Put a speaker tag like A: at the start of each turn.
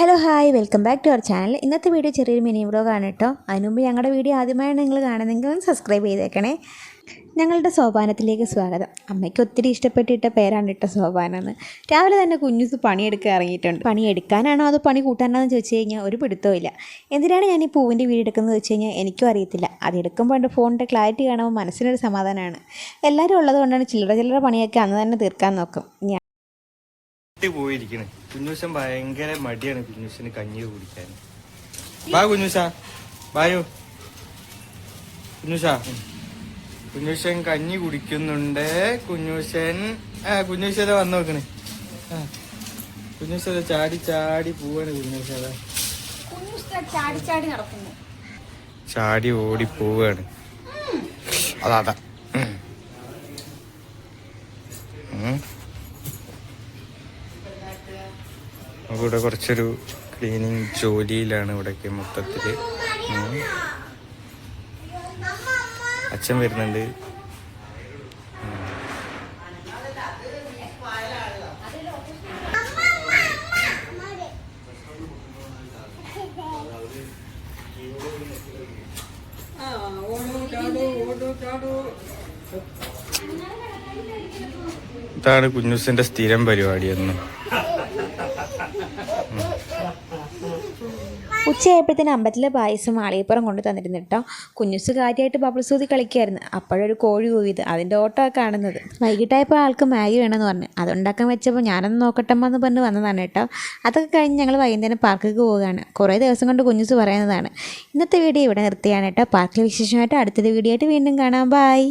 A: Hello hi welcome back to our channel ഇന്നത്തെ video ചെറിയൊരു mini വ്ലോഗാണ് കേട്ടോ. അതിനുമുമ്പ് ഞങ്ങളുടെ വീഡിയോ ആദ്യമായാണ് നിങ്ങൾ കാണുന്നതെങ്കിൽ ഒന്ന് സബ്സ്ക്രൈബ് ചെയ്തേക്കണേ. ഞങ്ങളുടെ സോപാനത്തിലേക്ക് സ്വാഗതം. അമ്മയ്ക്ക് ഒത്തിരി ഇഷ്ടപ്പെട്ടിട്ട പേരാണ് കേട്ടോ സോപാനം എന്ന്. രാവിലെ തന്നെ കുഞ്ഞുസ് പണിയെടുക്കാൻ ഇറങ്ങിയിട്ടുണ്ട്. പണിയെടുക്കാനാണോ അതോ പണി കൂട്ടാനാണോ എന്ന് ചോദിച്ചു കഴിഞ്ഞാൽ ഒരു പിടുത്തവും ഇല്ല. എന്തിനാണ് ഞാൻ ഈ പൂവിന്റെ വീട് എടുക്കുന്നത് വെച്ച് കഴിഞ്ഞാൽ എനിക്കും അറിയത്തില്ല. അതെടുക്കുമ്പോൾ എന്റെ ഫോണിന്റെ ക്ലാരിറ്റി കാണുമ്പോൾ മനസ്സിനൊരു സമാധാനമാണ്. എല്ലാവരും ഉള്ളതുകൊണ്ടാണ് ചില്ലറ ചില്ലറ പണിയൊക്കെ അന്ന് തന്നെ തീർക്കാൻ നോക്കും.
B: പോയിരിക്കണ് കുഞ്ഞൂശൻ ഭയങ്കര മടിയാണ് കുഞ്ഞൂശന് കഞ്ഞി കുടിക്കാൻ. വാ കുഞ്ഞൂശ. വായോ. കുഞ്ഞൂശ. കുഞ്ഞൂശൻ കഞ്ഞി കുടിക്കുന്നുണ്ട്. കുഞ്ഞൂശൻ ആ കുഞ്ഞൂശത വന്നു നോക്കണേ. ആ കുഞ്ഞൂശത ചാടി ചാടി പോവാണ് കുഞ്ഞൂശത
A: ചാടി
B: ഓടി പോവാണ്. അതാ അതാ. നമുക്കിവിടെ കുറച്ചൊരു ക്ലീനിങ് ജോലിയിലാണ് ഇവിടെയൊക്കെ മൊത്തത്തിൽ ഉം. അച്ഛൻ വരുന്നുണ്ട്. ഇതാണ് കുഞ്ഞുസിന്റെ സ്ഥിരം പരിപാടി എന്ന്
A: ഉച്ചയായപ്പോഴത്തേന് അമ്പലത്തിലെ പായസം ആളിയപ്പുറം കൊണ്ട് തന്നിരുന്നു കേട്ടോ. കുഞ്ഞുസ് കാര്യമായിട്ട് ബബിൾസൂതി കളിക്കായിരുന്നു. അപ്പോഴൊരു കോഴി കൂവിയത്. അതിന്റെ ഓട്ടമാണ് കാണുന്നത്. വൈകിട്ടായപ്പോൾ ആൾക്ക് മാഗി വേണമെന്ന് പറഞ്ഞു. അതുണ്ടാക്കാൻ വെച്ചപ്പോൾ ഞാനൊന്ന് നോക്കട്ടമ്മ എന്ന് പറഞ്ഞ് വന്നതാണ് കേട്ടോ. അതൊക്കെ കഴിഞ്ഞ് ഞങ്ങൾ വൈകുന്നേരം പാർക്കിലേക്ക് പോവുകയാണ്. കുറേ ദിവസം കൊണ്ട് കുഞ്ഞുസ് പറയുന്നതാണ്. ഇന്നത്തെ വീഡിയോ ഇവിടെ നിർത്തിയാണ് കേട്ടോ. പാർക്കിലെ വിശേഷമായിട്ട് അടുത്തൊരു വീഡിയോ ആയിട്ട് വീണ്ടും കാണാം. ബായ്